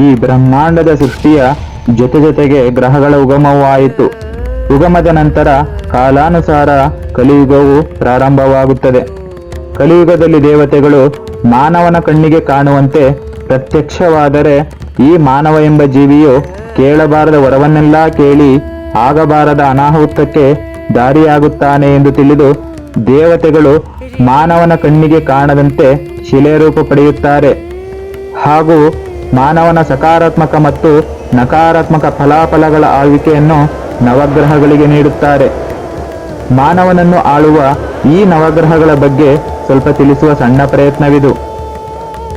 ಈ ಬ್ರಹ್ಮಾಂಡದ ಸೃಷ್ಟಿಯ ಜೊತೆ ಜೊತೆಗೆ ಗ್ರಹಗಳ ಉಗಮವೂ ಆಯಿತು. ಉಗಮದ ನಂತರ ಕಾಲಾನುಸಾರ ಕಲಿಯುಗವು ಪ್ರಾರಂಭವಾಗುತ್ತದೆ. ಕಲಿಯುಗದಲ್ಲಿ ದೇವತೆಗಳು ಮಾನವನ ಕಣ್ಣಿಗೆ ಕಾಣುವಂತೆ ಪ್ರತ್ಯಕ್ಷವಾದರೆ ಈ ಮಾನವ ಎಂಬ ಜೀವಿಯು ಕೇಳಬಾರದ ವರವನ್ನೆಲ್ಲ ಕೇಳಿ ಆಗಬಾರದ ಅನಾಹುತಕ್ಕೆ ದಾರಿಯಾಗುತ್ತಾನೆ ಎಂದು ತಿಳಿದು ದೇವತೆಗಳು ಮಾನವನ ಕಣ್ಣಿಗೆ ಕಾಣದಂತೆ ಶಿಲೆ ರೂಪ ಪಡೆಯುತ್ತಾರೆ. ಹಾಗೂ ಮಾನವನ ಸಕಾರಾತ್ಮಕ ಮತ್ತು ನಕಾರಾತ್ಮಕ ಫಲಾಫಲಗಳ ಆಳ್ವಿಕೆಯನ್ನು ನವಗ್ರಹಗಳಿಗೆ ನೀಡುತ್ತಾರೆ. ಮಾನವನನ್ನು ಆಳುವ ಈ ನವಗ್ರಹಗಳ ಬಗ್ಗೆ ಸ್ವಲ್ಪ ತಿಳಿಸುವ ಸಣ್ಣ ಪ್ರಯತ್ನವಿದು.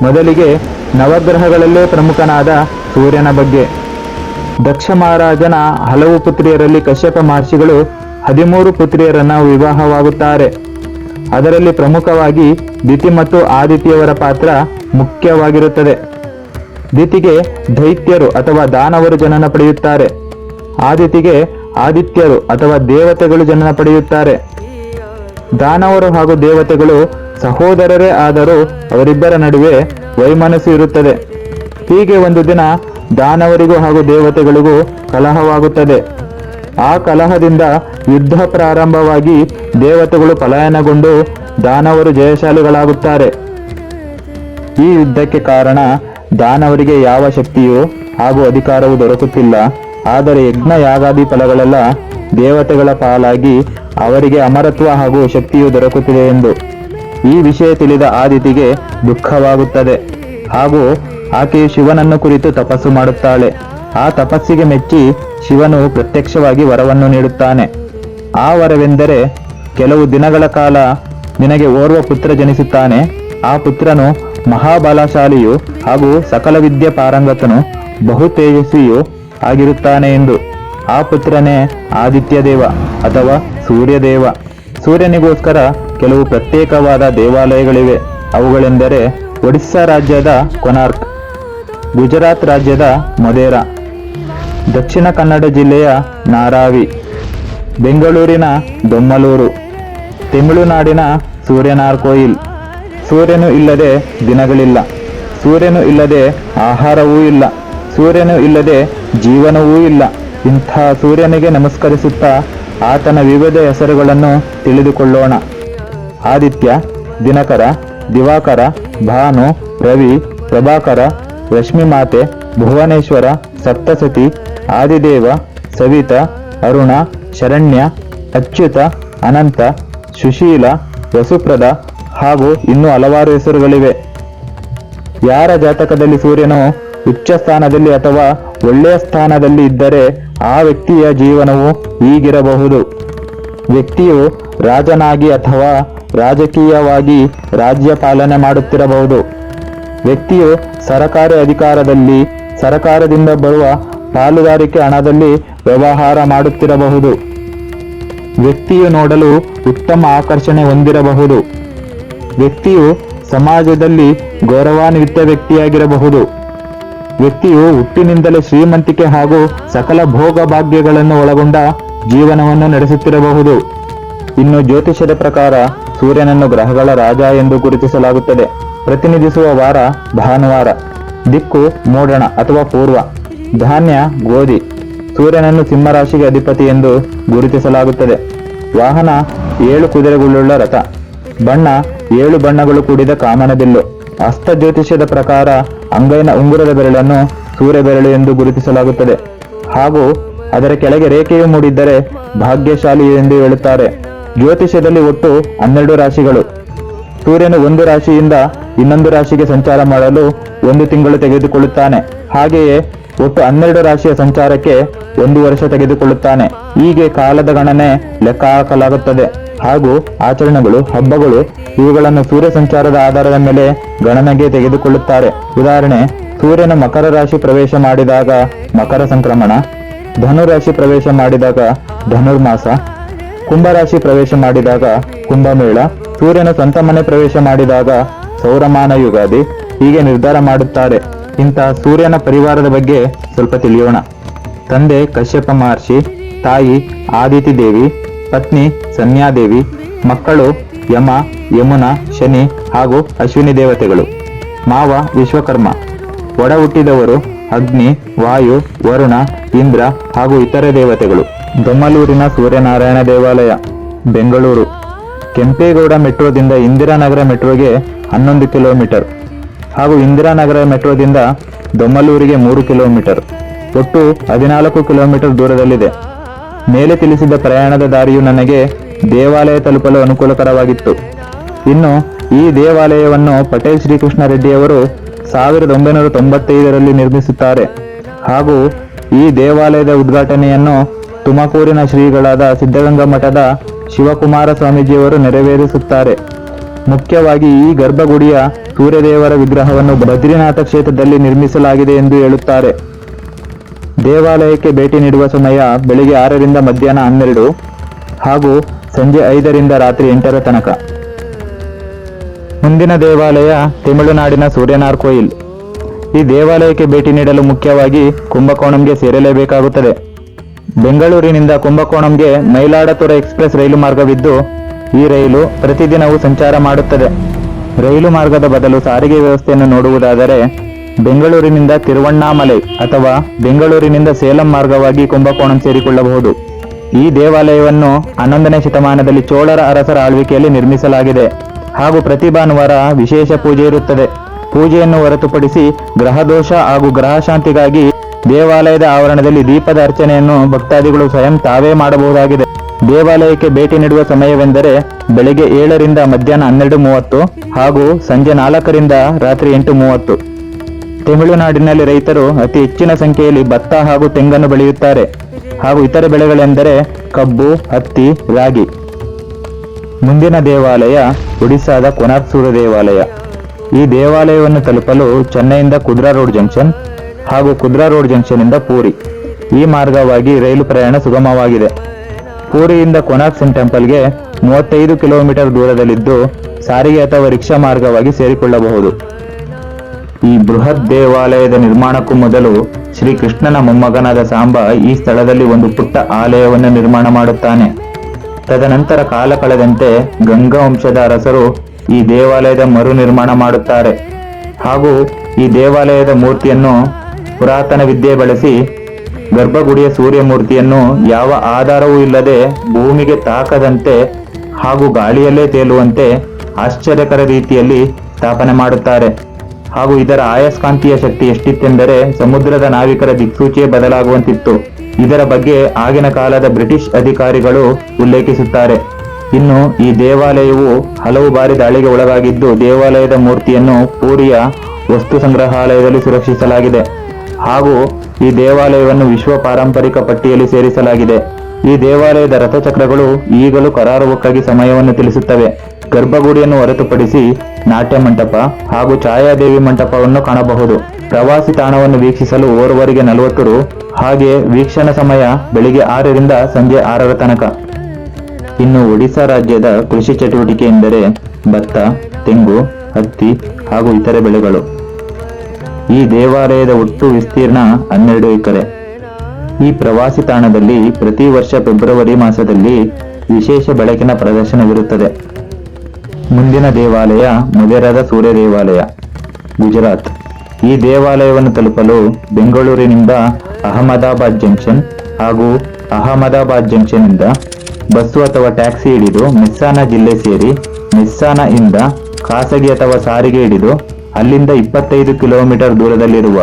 ಮೊದಲಿಗೆ ನವಗ್ರಹಗಳಲ್ಲೇ ಪ್ರಮುಖನಾದ ಸೂರ್ಯನ ಬಗ್ಗೆ. ದಕ್ಷ ಮಹಾರಾಜನ ಹಲವು ಪುತ್ರಿಯರಲ್ಲಿ ಕಶ್ಯಪ ಮಹರ್ಷಿಗಳು ಹದಿಮೂರು ಪುತ್ರಿಯರನ್ನ ವಿವಾಹವಾಗುತ್ತಾರೆ. ಅದರಲ್ಲಿ ಪ್ರಮುಖವಾಗಿ ದಿತಿ ಮತ್ತು ಆದಿತ್ಯವರ ಪಾತ್ರ ಮುಖ್ಯವಾಗಿರುತ್ತದೆ. ದಿತಿಗೆ ದೈತ್ಯರು ಅಥವಾ ದಾನವರು ಜನನ ಪಡೆಯುತ್ತಾರೆ. ಆದಿತಿಗೆ ಆದಿತ್ಯರು ಅಥವಾ ದೇವತೆಗಳು ಜನನ ಪಡೆಯುತ್ತಾರೆ. ದಾನವರು ಹಾಗೂ ದೇವತೆಗಳು ಸಹೋದರರೇ ಆದರೂ ಅವರಿಬ್ಬರ ನಡುವೆ ವೈಮನಸ್ಸು ಇರುತ್ತದೆ. ಹೀಗೆ ಒಂದು ದಿನ ದಾನವರಿಗೂ ಹಾಗೂ ದೇವತೆಗಳಿಗೂ ಕಲಹವಾಗುತ್ತದೆ. ಆ ಕಲಹದಿಂದ ಯುದ್ಧ ಪ್ರಾರಂಭವಾಗಿ ದೇವತೆಗಳು ಪಲಾಯನಗೊಂಡು ದಾನವರು ಜಯಶಾಲಿಗಳಾಗುತ್ತಾರೆ. ಈ ಯುದ್ಧಕ್ಕೆ ಕಾರಣ ದಾನವರಿಗೆ ಯಾವ ಶಕ್ತಿಯೂ ಹಾಗೂ ಅಧಿಕಾರವೂ ದೊರಕುತ್ತಿಲ್ಲ. ಆದರೆ ಯಜ್ಞ ಯಾಗಾದಿ ಫಲಗಳೆಲ್ಲ ದೇವತೆಗಳ ಪಾಲಾಗಿ ಅವರಿಗೆ ಅಮರತ್ವ ಹಾಗೂ ಶಕ್ತಿಯು ದೊರಕುತ್ತಿದೆ ಎಂದು ಈ ವಿಷಯ ತಿಳಿದ ಆದಿತಿಗೆ ದುಃಖವಾಗುತ್ತದೆ. ಹಾಗೂ ಆಕೆಯು ಶಿವನನ್ನು ಕುರಿತು ತಪಸ್ಸು ಮಾಡುತ್ತಾಳೆ. ಆ ತಪಸ್ಸಿಗೆ ಮೆಚ್ಚಿ ಶಿವನು ಪ್ರತ್ಯಕ್ಷವಾಗಿ ವರವನ್ನು ನೀಡುತ್ತಾನೆ. ಆ ವರವೆಂದರೆ ಕೆಲವು ದಿನಗಳ ಕಾಲ ನಿನಗೆ ಓರ್ವ ಪುತ್ರ ಜನಿಸುತ್ತಾನೆ. ಆ ಪುತ್ರನು ಮಹಾಬಲಶಾಲಿಯು ಹಾಗೂ ಸಕಲ ವಿದ್ಯೆ ಪಾರಂಗತನು ಬಹು ತೇಜಸ್ವಿಯು ಆಗಿರುತ್ತಾನೆ ಎಂದು ಆ ಪುತ್ರನೇ ಆದಿತ್ಯದೇವ ಅಥವಾ ಸೂರ್ಯದೇವ. ಸೂರ್ಯನಿಗೋಸ್ಕರ ಕೆಲವು ಪ್ರತ್ಯೇಕವಾದ ದೇವಾಲಯಗಳಿವೆ. ಅವುಗಳೆಂದರೆ ಒಡಿಸ್ಸಾ ರಾಜ್ಯದ ಕೊನಾರ್ಕ್, ಗುಜರಾತ್ ರಾಜ್ಯದ ಮೊದೇರಾ, ದಕ್ಷಿಣ ಕನ್ನಡ ಜಿಲ್ಲೆಯ ನಾರಾವಿ, ಬೆಂಗಳೂರಿನ ದೊಮ್ಮಲೂರು, ತಮಿಳುನಾಡಿನ ಸೂರ್ಯನಾರ್ಕೋಯಿಲ್. ಸೂರ್ಯನು ಇಲ್ಲದೆ ದಿನಗಳಿಲ್ಲ. ಸೂರ್ಯನು ಇಲ್ಲದೆ ಆಹಾರವೂ ಇಲ್ಲ. ಸೂರ್ಯನು ಇಲ್ಲದೆ ಜೀವನವೂ ಇಲ್ಲ. ಇಂಥ ಸೂರ್ಯನಿಗೆ ನಮಸ್ಕರಿಸುತ್ತಾ ಆತನ ವಿವಿಧ ಹೆಸರುಗಳನ್ನು ತಿಳಿದುಕೊಳ್ಳೋಣ. ಆದಿತ್ಯ, ದಿನಕರ, ದಿವಾಕರ, ಭಾನು, ರವಿ, ಪ್ರಭಾಕರ ರಶ್ಮಿಮಾತೆ ಭುವನೇಶ್ವರ, ಸಪ್ತಸತಿ, ಆದಿದೇವ, ಸವಿತ, ಅರುಣ, ಶರಣ್ಯ, ಅಚ್ಯುತ, ಅನಂತ, ಸುಶೀಲ, ವಸುಪ್ರದ ಹಾಗೂ ಇನ್ನೂ ಹಲವಾರು ಹೆಸರುಗಳಿವೆ. ಯಾರ ಜಾತಕದಲ್ಲಿ ಸೂರ್ಯನು ಉಚ್ಚ ಸ್ಥಾನದಲ್ಲಿ ಅಥವಾ ಒಳ್ಳೆಯ ಸ್ಥಾನದಲ್ಲಿ ಇದ್ದರೆ ಆ ವ್ಯಕ್ತಿಯ ಜೀವನವು ಹೀಗಿರಬಹುದು. ವ್ಯಕ್ತಿಯು ರಾಜನಾಗಿ ಅಥವಾ ರಾಜಕೀಯವಾಗಿ ರಾಜ್ಯ ಪಾಲನೆ ಮಾಡುತ್ತಿರಬಹುದು. ವ್ಯಕ್ತಿಯು ಸರಕಾರಿ ಅಧಿಕಾರದಲ್ಲಿ, ಸರಕಾರದಿಂದ ಬರುವ ಪಾಲುದಾರಿಕೆ ಹಣದಲ್ಲಿ ವ್ಯವಹಾರ ಮಾಡುತ್ತಿರಬಹುದು. ವ್ಯಕ್ತಿಯು ನೋಡಲು ಉತ್ತಮ ಆಕರ್ಷಣೆ ಹೊಂದಿರಬಹುದು. ವ್ಯಕ್ತಿಯು ಸಮಾಜದಲ್ಲಿ ಗೌರವಾನ್ವಿತ ವ್ಯಕ್ತಿಯಾಗಿರಬಹುದು. ವ್ಯಕ್ತಿಯು ಹುಟ್ಟಿನಿಂದಲೇ ಶ್ರೀಮಂತಿಕೆ ಹಾಗೂ ಸಕಲ ಭೋಗ ಭಾಗ್ಯಗಳನ್ನು ಒಳಗೊಂಡ ಜೀವನವನ್ನು ನಡೆಸುತ್ತಿರಬಹುದು. ಇನ್ನು ಜ್ಯೋತಿಷ್ಯದ ಪ್ರಕಾರ ಸೂರ್ಯನನ್ನು ಗ್ರಹಗಳ ರಾಜ ಎಂದು ಗುರುತಿಸಲಾಗುತ್ತದೆ. ಪ್ರತಿನಿಧಿಸುವ ವಾರ ಭಾನುವಾರ, ದಿಕ್ಕು ಮೋಡಣ ಅಥವಾ ಪೂರ್ವ, ಧಾನ್ಯ ಗೋಧಿ, ಸೂರ್ಯನನ್ನು ಸಿಂಹರಾಶಿಗೆ ಅಧಿಪತಿ ಎಂದು ಗುರುತಿಸಲಾಗುತ್ತದೆ. ವಾಹನ ಏಳು ಕುದುರೆಗಳುಳ್ಳ ರಥ, ಬಣ್ಣ ಏಳು ಬಣ್ಣಗಳು ಕೂಡಿದ ಕಾಮನಬಿಲ್ಲು. ಹಸ್ತ ಜ್ಯೋತಿಷ್ಯದ ಪ್ರಕಾರ ಅಂಗೈನ ಉಂಗುರದ ಬೆರಳನ್ನು ಸೂರ್ಯ ಬೆರಳು ಎಂದು ಗುರುತಿಸಲಾಗುತ್ತದೆ. ಹಾಗೂ ಅದರ ಕೆಳಗೆ ರೇಖೆಯು ಮೂಡಿದ್ದರೆ ಭಾಗ್ಯಶಾಲಿ ಎಂದು ಹೇಳುತ್ತಾರೆ. ಜ್ಯೋತಿಷ್ಯದಲ್ಲಿ ಒಟ್ಟು ಹನ್ನೆರಡು ರಾಶಿಗಳು. ಸೂರ್ಯನು ಒಂದು ರಾಶಿಯಿಂದ ಇನ್ನೊಂದು ರಾಶಿಗೆ ಸಂಚಾರ ಮಾಡಲು ಒಂದು ತಿಂಗಳು ತೆಗೆದುಕೊಳ್ಳುತ್ತಾನೆ. ಹಾಗೆಯೇ ಒಟ್ಟು ಹನ್ನೆರಡು ರಾಶಿಯ ಸಂಚಾರಕ್ಕೆ ಒಂದು ವರ್ಷ ತೆಗೆದುಕೊಳ್ಳುತ್ತಾನೆ. ಹೀಗೆ ಕಾಲದ ಗಣನೆ ಲೆಕ್ಕ ಹಾಕಲಾಗುತ್ತದೆ. ಹಾಗೂ ಆಚರಣೆಗಳು, ಹಬ್ಬಗಳು, ಇವುಗಳನ್ನು ಸೂರ್ಯ ಸಂಚಾರದ ಆಧಾರದ ಮೇಲೆ ಗಣನೆಗೆ ತೆಗೆದುಕೊಳ್ಳುತ್ತಾರೆ. ಉದಾಹರಣೆ, ಸೂರ್ಯನ ಮಕರ ರಾಶಿ ಪ್ರವೇಶ ಮಾಡಿದಾಗ ಮಕರ ಸಂಕ್ರಮಣ, ಧನು ರಾಶಿ ಪ್ರವೇಶ ಮಾಡಿದಾಗ ಧನುರ್ಮಾಸ ಕುಂಭರಾಶಿ ಪ್ರವೇಶ ಮಾಡಿದಾಗ ಕುಂಭಮೇಳ, ಸೂರ್ಯನ ಸ್ವಂತ ಮನೆ ಪ್ರವೇಶ ಮಾಡಿದಾಗ ಸೌರಮಾನ ಯುಗಾದಿ, ಹೀಗೆ ನಿರ್ಧಾರ ಮಾಡುತ್ತಾರೆ. ಇಂತಹ ಸೂರ್ಯನ ಪರಿವಾರದ ಬಗ್ಗೆ ಸ್ವಲ್ಪ ತಿಳಿಯೋಣ. ತಂದೆ ಕಶ್ಯಪ ಮಹರ್ಷಿ, ತಾಯಿ ಆದಿತಿ ದೇವಿ ಪತ್ನಿ ಸನ್ಯಾದೇವಿ, ಮಕ್ಕಳು ಯಮ, ಯಮುನಾ, ಶನಿ ಹಾಗೂ ಅಶ್ವಿನಿ ದೇವತೆಗಳು. ಮಾವ ವಿಶ್ವಕರ್ಮ. ಒಡ ಹುಟ್ಟಿದವರು ಅಗ್ನಿ, ವಾಯು, ವರುಣ, ಇಂದ್ರ ಹಾಗೂ ಇತರೆ ದೇವತೆಗಳು. ದೊಮ್ಮಲೂರಿನ ಸೂರ್ಯನಾರಾಯಣ ದೇವಾಲಯ, ಬೆಂಗಳೂರು. ಕೆಂಪೇಗೌಡ ಮೆಟ್ರೋದಿಂದ ಇಂದಿರಾನಗರ ಮೆಟ್ರೋಗೆ ಹನ್ನೊಂದು ಕಿಲೋಮೀಟರ್ ಹಾಗೂ ಇಂದಿರಾನಗರ ಮೆಟ್ರೋದಿಂದ ದೊಮ್ಮಲೂರಿಗೆ ಮೂರು ಕಿಲೋಮೀಟರ್. ಒಟ್ಟು ಹದಿನಾಲ್ಕು ಕಿಲೋಮೀಟರ್ ದೂರದಲ್ಲಿದೆ. ಮೇಲೆ ತಿಳಿಸಿದ ಪ್ರಯಾಣದ ದಾರಿಯು ನನಗೆ ದೇವಾಲಯ ತಲುಪಲು ಅನುಕೂಲಕರವಾಗಿತ್ತು. ಇನ್ನು ಈ ದೇವಾಲಯವನ್ನು ಪಟೇಲ್ ಶ್ರೀಕೃಷ್ಣ ರೆಡ್ಡಿಯವರು ಸಾವಿರದ ಒಂಬೈನೂರ ತೊಂಬತ್ತೈದರಲ್ಲಿ ನಿರ್ಮಿಸುತ್ತಾರೆ. ಹಾಗೂ ಈ ದೇವಾಲಯದ ಉದ್ಘಾಟನೆಯನ್ನು ತುಮಕೂರಿನ ಶ್ರೀಗಳಾದ ಸಿದ್ಧಗಂಗಾ ಮಠದ ಶಿವಕುಮಾರ ಸ್ವಾಮೀಜಿಯವರು ನೆರವೇರಿಸುತ್ತಾರೆ. ಮುಖ್ಯವಾಗಿ ಈ ಗರ್ಭಗುಡಿಯ ಸೂರ್ಯದೇವರ ವಿಗ್ರಹವನ್ನು ಬದ್ರಿನಾಥ ಕ್ಷೇತ್ರದಲ್ಲಿ ನಿರ್ಮಿಸಲಾಗಿದೆ ಎಂದು ಹೇಳುತ್ತಾರೆ. ದೇವಾಲಯಕ್ಕೆ ಭೇಟಿ ನೀಡುವ ಸಮಯ ಬೆಳಿಗ್ಗೆ ಆರರಿಂದ ಮಧ್ಯಾಹ್ನ ಹನ್ನೆರಡು ಹಾಗೂ ಸಂಜೆ ಐದರಿಂದ ರಾತ್ರಿ ಎಂಟರ ತನಕ. ಮುಂದಿನ ದೇವಾಲಯ ತಮಿಳುನಾಡಿನ ಸೂರ್ಯನಾರ್ ಕೋಯಿಲ್. ಈ ದೇವಾಲಯಕ್ಕೆ ಭೇಟಿ ನೀಡಲು ಮುಖ್ಯವಾಗಿ ಕುಂಭಕೋಣಂಗೆ ಸೇರಲೇಬೇಕಾಗುತ್ತದೆ. ಬೆಂಗಳೂರಿನಿಂದ ಕುಂಭಕೋಣಂಗೆ ಮೈಲಾಡತುರ ಎಕ್ಸ್ಪ್ರೆಸ್ ರೈಲು ಮಾರ್ಗವಿದ್ದು, ಈ ರೈಲು ಪ್ರತಿದಿನವೂ ಸಂಚಾರ ಮಾಡುತ್ತದೆ. ರೈಲು ಮಾರ್ಗದ ಬದಲು ಸಾರಿಗೆ ವ್ಯವಸ್ಥೆಯನ್ನು ನೋಡುವುದಾದರೆ ಬೆಂಗಳೂರಿನಿಂದ ತಿರುವಣ್ಣಾಮಲೈ ಅಥವಾ ಬೆಂಗಳೂರಿನಿಂದ ಸೇಲಂ ಮಾರ್ಗವಾಗಿ ಕುಂಭಕೋಣಂ ಸೇರಿಕೊಳ್ಳಬಹುದು. ಈ ದೇವಾಲಯವನ್ನು ಹನ್ನೊಂದನೇ ಶತಮಾನದಲ್ಲಿ ಚೋಳರ ಅರಸರ ಆಳ್ವಿಕೆಯಲ್ಲಿ ನಿರ್ಮಿಸಲಾಗಿದೆ. ಹಾಗೂ ಪ್ರತಿ ಭಾನುವಾರ ವಿಶೇಷ ಪೂಜೆ ಇರುತ್ತದೆ. ಪೂಜೆಯನ್ನು ಹೊರತುಪಡಿಸಿ ಗ್ರಹದೋಷ ಹಾಗೂ ಗ್ರಹ ಶಾಂತಿಗಾಗಿ ದೇವಾಲಯದ ಆವರಣದಲ್ಲಿ ದೀಪದ ಅರ್ಚನೆಯನ್ನು ಭಕ್ತಾದಿಗಳು ಸ್ವಯಂ ತಾವೇ ಮಾಡಬಹುದಾಗಿದೆ. ದೇವಾಲಯಕ್ಕೆ ಭೇಟಿ ನೀಡುವ ಸಮಯವೆಂದರೆ ಬೆಳಗ್ಗೆ ಏಳರಿಂದ ಮಧ್ಯಾಹ್ನ ಹನ್ನೆರಡು ಮೂವತ್ತು ಹಾಗೂ ಸಂಜೆ ನಾಲ್ಕರಿಂದ ರಾತ್ರಿ ಎಂಟು ಮೂವತ್ತು. ತಮಿಳುನಾಡಿನಲ್ಲಿ ರೈತರು ಅತಿ ಹೆಚ್ಚಿನ ಸಂಖ್ಯೆಯಲ್ಲಿ ಭತ್ತ ಹಾಗೂ ತೆಂಗನ್ನು ಬೆಳೆಯುತ್ತಾರೆ ಹಾಗೂ ಇತರೆ ಬೆಳೆಗಳೆಂದರೆ ಕಬ್ಬು, ಹತ್ತಿ, ರಾಗಿ. ಮುಂದಿನ ದೇವಾಲಯ ಒಡಿಸ್ಸಾದ ಕೊನಾರ್ಸೂರ ದೇವಾಲಯ. ಈ ದೇವಾಲಯವನ್ನು ತಲುಪಲು ಚೆನ್ನೈಯಿಂದ ಕುದ್ರಾ ರೋಡ್ ಜಂಕ್ಷನ್ ಹಾಗೂ ಕುದ್ರಾ ರೋಡ್ ಜಂಕ್ಷನ್ ಇಂದ ಪೂರಿ. ಈ ಮಾರ್ಗವಾಗಿ ರೈಲು ಪ್ರಯಾಣ ಸುಗಮವಾಗಿದೆ. ಪೂರಿಯಿಂದ ಕೊನಾರ್ಕ್ ಸನ್ ಟೆಂಪಲ್ಗೆ ಮೂವತ್ತೈದು ಕಿಲೋಮೀಟರ್ ದೂರದಲ್ಲಿದ್ದು ಸಾರಿಗೆ ಅಥವಾ ರಿಕ್ಷಾ ಮಾರ್ಗವಾಗಿ ಸೇರಿಕೊಳ್ಳಬಹುದು. ಈ ಬೃಹತ್ ದೇವಾಲಯದ ನಿರ್ಮಾಣಕ್ಕೂ ಮೊದಲು ಶ್ರೀ ಕೃಷ್ಣನ ಮೊಮ್ಮಗನಾದ ಸಾಂಬ ಈ ಸ್ಥಳದಲ್ಲಿ ಒಂದು ಪುಟ್ಟ ಆಲಯವನ್ನು ನಿರ್ಮಾಣ ಮಾಡುತ್ತಾನೆ. ತದನಂತರ ಕಾಲ ಕಳೆದಂತೆ ಗಂಗಾ ವಂಶದ ಅರಸರು ಈ ದೇವಾಲಯದ ಮರು ನಿರ್ಮಾಣ ಮಾಡುತ್ತಾರೆ. ಹಾಗೂ ಈ ದೇವಾಲಯದ ಮೂರ್ತಿಯನ್ನು ಪುರಾತನ ವಿದ್ಯೆ ಬಳಸಿ ಗರ್ಭಗುಡಿಯ ಸೂರ್ಯ ಮೂರ್ತಿಯನ್ನು ಯಾವ ಆಧಾರವೂ ಇಲ್ಲದೆ ಭೂಮಿಗೆ ತಾಕದಂತೆ ಹಾಗೂ ಗಾಳಿಯಲ್ಲೇ ತೇಲುವಂತೆ ಆಶ್ಚರ್ಯಕರ ರೀತಿಯಲ್ಲಿ ಸ್ಥಾಪನೆ ಮಾಡುತ್ತಾರೆ. ಹಾಗೂ ಇದರ ಆಯಸ್ಕಾಂತೀಯ ಶಕ್ತಿ ಎಷ್ಟಿತ್ತೆಂದರೆ ಸಮುದ್ರದ ನಾವಿಕರ ದಿಕ್ಸೂಚಿಯೇ ಬದಲಾಗುವಂತಿತ್ತು. ಇದರ ಬಗ್ಗೆ ಆಗಿನ ಕಾಲದ ಬ್ರಿಟಿಷ್ ಅಧಿಕಾರಿಗಳು ಉಲ್ಲೇಖಿಸುತ್ತಾರೆ. ಇನ್ನು ಈ ದೇವಾಲಯವು ಹಲವು ಬಾರಿ ದಾಳಿಗೆ ಒಳಗಾಗಿದ್ದು ದೇವಾಲಯದ ಮೂರ್ತಿಯನ್ನು ಪೂರಿಯ ವಸ್ತು ಸಂಗ್ರಹಾಲಯದಲ್ಲಿ ಸುರಕ್ಷಿಸಲಾಗಿದೆ. ಹಾಗೂ ಈ ದೇವಾಲಯವನ್ನು ವಿಶ್ವ ಪಾರಂಪರಿಕ ಪಟ್ಟಿಯಲ್ಲಿ ಸೇರಿಸಲಾಗಿದೆ. ಈ ದೇವಾಲಯದ ರಥಚಕ್ರಗಳು ಈಗಲೂ ಕರಾರುವಕ್ಕಾಗಿ ಸಮಯವನ್ನು ತಿಳಿಸುತ್ತವೆ. ಗರ್ಭಗುಡಿಯನ್ನು ಹೊರತುಪಡಿಸಿ ನಾಟ್ಯ ಮಂಟಪ ಹಾಗೂ ಛಾಯಾದೇವಿ ಮಂಟಪವನ್ನು ಕಾಣಬಹುದು. ಪ್ರವಾಸಿ ತಾಣವನ್ನು ವೀಕ್ಷಿಸಲು ಓರ್ವರಿಗೆ ನಲವತ್ತು ರು. ಹಾಗೆ ವೀಕ್ಷಣ ಸಮಯ ಬೆಳಿಗ್ಗೆ ಆರರಿಂದ ಸಂಜೆ ಆರರ ತನಕ. ಇನ್ನು ಒಡಿಶಾ ರಾಜ್ಯದ ಕೃಷಿ ಚಟುವಟಿಕೆ ಎಂದರೆ ಭತ್ತ, ತೆಂಗು, ಹತ್ತಿ ಹಾಗೂ ಇತರೆ ಬೆಳೆಗಳು. ಈ ದೇವಾಲಯದ ಒಟ್ಟು ವಿಸ್ತೀರ್ಣ ಹನ್ನೆರಡು ಎಕರೆ. ಈ ಪ್ರವಾಸಿ ತಾಣದಲ್ಲಿ ಪ್ರತಿ ವರ್ಷ ಫೆಬ್ರವರಿ ಮಾಸದಲ್ಲಿ ವಿಶೇಷ ಬೆಳಕಿನ ಪ್ರದರ್ಶನವಿರುತ್ತದೆ. ಮುಂದಿನ ದೇವಾಲಯ ಮೊದೆರದ ಸೂರ್ಯ ದೇವಾಲಯ ಗುಜರಾತ್. ಈ ದೇವಾಲಯವನ್ನು ತಲುಪಲು ಬೆಂಗಳೂರಿನಿಂದ ಅಹಮದಾಬಾದ್ ಜಂಕ್ಷನ್ ಹಾಗೂ ಅಹಮದಾಬಾದ್ ಜಂಕ್ಷನ್ನಿಂದ ಬಸ್ಸು ಅಥವಾ ಟ್ಯಾಕ್ಸಿ ಹಿಡಿದು ಮೆಸ್ಸಾನ ಜಿಲ್ಲೆ ಸೇರಿ ಮೆಸ್ಸಾನ ಇಂದ ಖಾಸಗಿ ಅಥವಾ ಸಾರಿಗೆ ಹಿಡಿದು ಅಲ್ಲಿಂದ ಇಪ್ಪತ್ತೈದು ಕಿಲೋಮೀಟರ್ ದೂರದಲ್ಲಿರುವ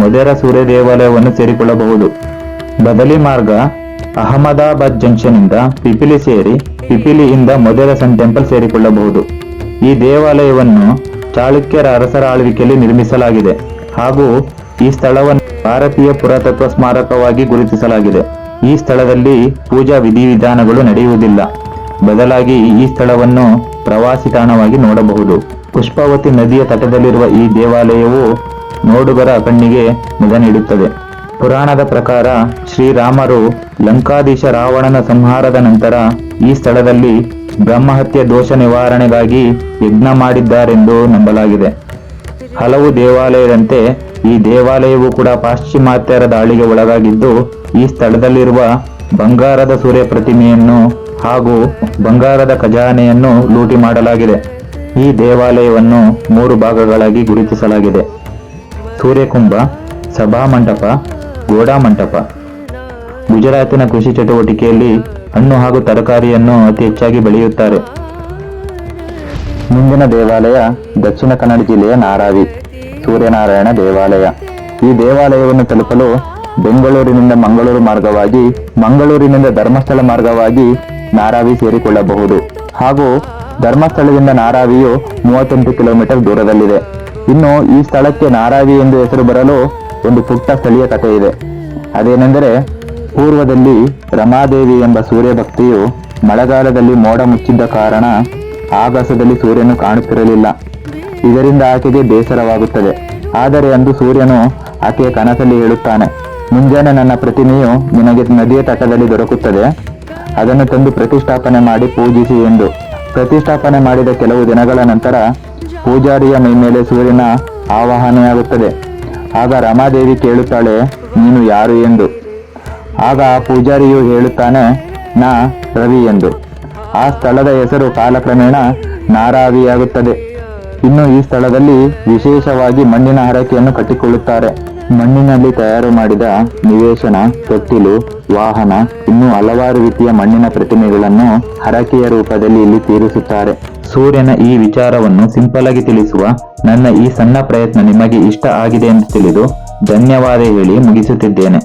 ಮೊದೆರ ಸೂರ್ಯ ದೇವಾಲಯವನ್ನು ಸೇರಿಕೊಳ್ಳಬಹುದು. ಬದಲಿ ಮಾರ್ಗ ಅಹಮದಾಬಾದ್ ಜಂಕ್ಷನ್ನಿಂದ ಪಿಪಿಲಿ ಸೇರಿ ಪಿಪಿಲಿಯಿಂದ ಮೊದಲ ಸನ್ ಟೆಂಪಲ್ ಸೇರಿಕೊಳ್ಳಬಹುದು. ಈ ದೇವಾಲಯವನ್ನು ಚಾಳುಕ್ಯರ ಅರಸರ ಆಳ್ವಿಕೆಯಲ್ಲಿ ನಿರ್ಮಿಸಲಾಗಿದೆ ಹಾಗೂ ಈ ಸ್ಥಳವನ್ನು ಭಾರತೀಯ ಪುರಾತತ್ವ ಸ್ಮಾರಕವಾಗಿ ಗುರುತಿಸಲಾಗಿದೆ. ಈ ಸ್ಥಳದಲ್ಲಿ ಪೂಜಾ ವಿಧಿವಿಧಾನಗಳು ನಡೆಯುವುದಿಲ್ಲ. ಬದಲಾಗಿ ಈ ಸ್ಥಳವನ್ನು ಪ್ರವಾಸಿ ತಾಣವಾಗಿ ನೋಡಬಹುದು. ಪುಷ್ಪಾವತಿ ನದಿಯ ತಟದಲ್ಲಿರುವ ಈ ದೇವಾಲಯವು ನೋಡುಗರ ಕಣ್ಣಿಗೆ ಮುದ ನೀಡುತ್ತದೆ. ಪುರಾಣದ ಪ್ರಕಾರ ಶ್ರೀರಾಮರು ಲಂಕಾಧೀಶ ರಾವಣನ ಸಂಹಾರದ ನಂತರ ಈ ಸ್ಥಳದಲ್ಲಿ ಬ್ರಹ್ಮಹತ್ಯೆ ದೋಷ ನಿವಾರಣೆಗಾಗಿ ಯಜ್ಞ ಮಾಡಿದ್ದಾರೆಂದು ನಂಬಲಾಗಿದೆ. ಹಲವು ದೇವಾಲಯದಂತೆ ಈ ದೇವಾಲಯವು ಕೂಡ ಪಾಶ್ಚಿಮಾತ್ಯರ ದಾಳಿಗೆ ಒಳಗಾಗಿದ್ದು, ಈ ಸ್ಥಳದಲ್ಲಿರುವ ಬಂಗಾರದ ಸೂರ್ಯ ಪ್ರತಿಮೆಯನ್ನು ಹಾಗೂ ಬಂಗಾರದ ಖಜಾನೆಯನ್ನು ಲೂಟಿ ಮಾಡಲಾಗಿದೆ. ಈ ದೇವಾಲಯವನ್ನು ಮೂರು ಭಾಗಗಳಾಗಿ ಗುರುತಿಸಲಾಗಿದೆ. ಸೂರ್ಯಕುಂಭ ಸಭಾ ಮಂಟಪ ಗೋಡಾ ಮಂಟಪ. ಗುಜರಾತಿನ ಕೃಷಿ ಚಟುವಟಿಕೆಯಲ್ಲಿ ಹಣ್ಣು ಹಾಗೂ ತರಕಾರಿಯನ್ನು ಅತಿ ಹೆಚ್ಚಾಗಿ ಬೆಳೆಯುತ್ತಾರೆ. ಮುಂದಿನ ದೇವಾಲಯ ದಕ್ಷಿಣ ಕನ್ನಡ ಜಿಲ್ಲೆಯ ನಾರಾವಿ, ಸೂರ್ಯನಾರಾಯಣ ದೇವಾಲಯ. ಈ ದೇವಾಲಯವನ್ನು ತಲುಪಲು ಬೆಂಗಳೂರಿನಿಂದ ಮಂಗಳೂರು ಮಾರ್ಗವಾಗಿ, ಮಂಗಳೂರಿನಿಂದ ಧರ್ಮಸ್ಥಳ ಮಾರ್ಗವಾಗಿ ನಾರಾವಿ ಸೇರಿಕೊಳ್ಳಬಹುದು. ಹಾಗೂ ಧರ್ಮಸ್ಥಳದಿಂದ ನಾರಾವಿಯು ಮೂವತ್ತೆಂಟು ಕಿಲೋಮೀಟರ್ ದೂರದಲ್ಲಿದೆ. ಇನ್ನು ಈ ಸ್ಥಳಕ್ಕೆ ನಾರಾವಿ ಎಂದು ಹೆಸರು ಬರಲು ಒಂದು ಪುಟ್ಟ ಸ್ಥಳೀಯ ಕಥೆ ಇದೆ. ಅದೇನೆಂದರೆ ಪೂರ್ವದಲ್ಲಿ ರಮಾದೇವಿ ಎಂಬ ಸೂರ್ಯ ಭಕ್ತಿಯು ಮಳೆಗಾಲದಲ್ಲಿ ಮೋಡ ಮುಚ್ಚಿದ್ದ ಕಾರಣ ಆಕಾಶದಲ್ಲಿ ಸೂರ್ಯನು ಕಾಣುತ್ತಿರಲಿಲ್ಲ. ಇದರಿಂದ ಆಕೆಗೆ ಬೇಸರವಾಗುತ್ತದೆ. ಆದರೆ ಅಂದು ಸೂರ್ಯನು ಆಕೆಯ ಕನಸಲ್ಲಿ ಹೇಳುತ್ತಾನೆ, ಮುಂಜಾನೆ ನನ್ನ ಪ್ರತಿಮೆಯು ನಿನಗೆ ನದಿಯ ತಟದಲ್ಲಿ ದೊರಕುತ್ತದೆ. ಅದನ್ನು ತಂದು ಪ್ರತಿಷ್ಠಾಪನೆ ಮಾಡಿ ಪೂಜಿಸಿ ಎಂದು. ಪ್ರತಿಷ್ಠಾಪನೆ ಮಾಡಿದ ಕೆಲವು ದಿನಗಳ ನಂತರ ಪೂಜಾರಿಯ ಮೈ ಮೇಲೆ ಸೂರ್ಯನ ಆವಾಹನೆಯಾಗುತ್ತದೆ. ಆಗ ರಮಾದೇವಿ ಕೇಳುತ್ತಾಳೆ, ನೀನು ಯಾರು ಎಂದು. ಆಗ ಪೂಜಾರಿಯು ಹೇಳುತ್ತಾನೆ, ನಾ ರವಿ ಎಂದು. ಆ ಸ್ಥಳದ ಹೆಸರು ಕಾಲಕ್ರಮೇಣ ನಾರಾವಿಯಾಗುತ್ತದೆ. ಇನ್ನು ಈ ಸ್ಥಳದಲ್ಲಿ ವಿಶೇಷವಾಗಿ ಮಣ್ಣಿನ ಹರಕೆಯನ್ನು ಕಟ್ಟಿಕೊಳ್ಳುತ್ತಾರೆ. ಮಣ್ಣಿನಲ್ಲಿ ತಯಾರು ಮಾಡಿದ ನಿವೇಶನ, ತೊಟ್ಟಿಲು, ವಾಹನ, ಇನ್ನೂ ಹಲವಾರು ರೀತಿಯ ಮಣ್ಣಿನ ಪ್ರತಿಮೆಗಳನ್ನು ಹರಕೆಯ ರೂಪದಲ್ಲಿ ಇಲ್ಲಿ ತೀರಿಸುತ್ತಾರೆ. ಸೂರ್ಯನ ಈ ವಿಚಾರವನ್ನು ಸಿಂಪಲ್ ಆಗಿ ತಿಳಿಸುವ ನನ್ನ ಈ ಸಣ್ಣ ಪ್ರಯತ್ನ ನಿಮಗೆ ಇಷ್ಟ ಆಗಿದೆ ಎಂದು ತಿಳಿದು ಧನ್ಯವಾದ ಹೇಳಿ ಮುಗಿಸುತ್ತಿದ್ದೇನೆ.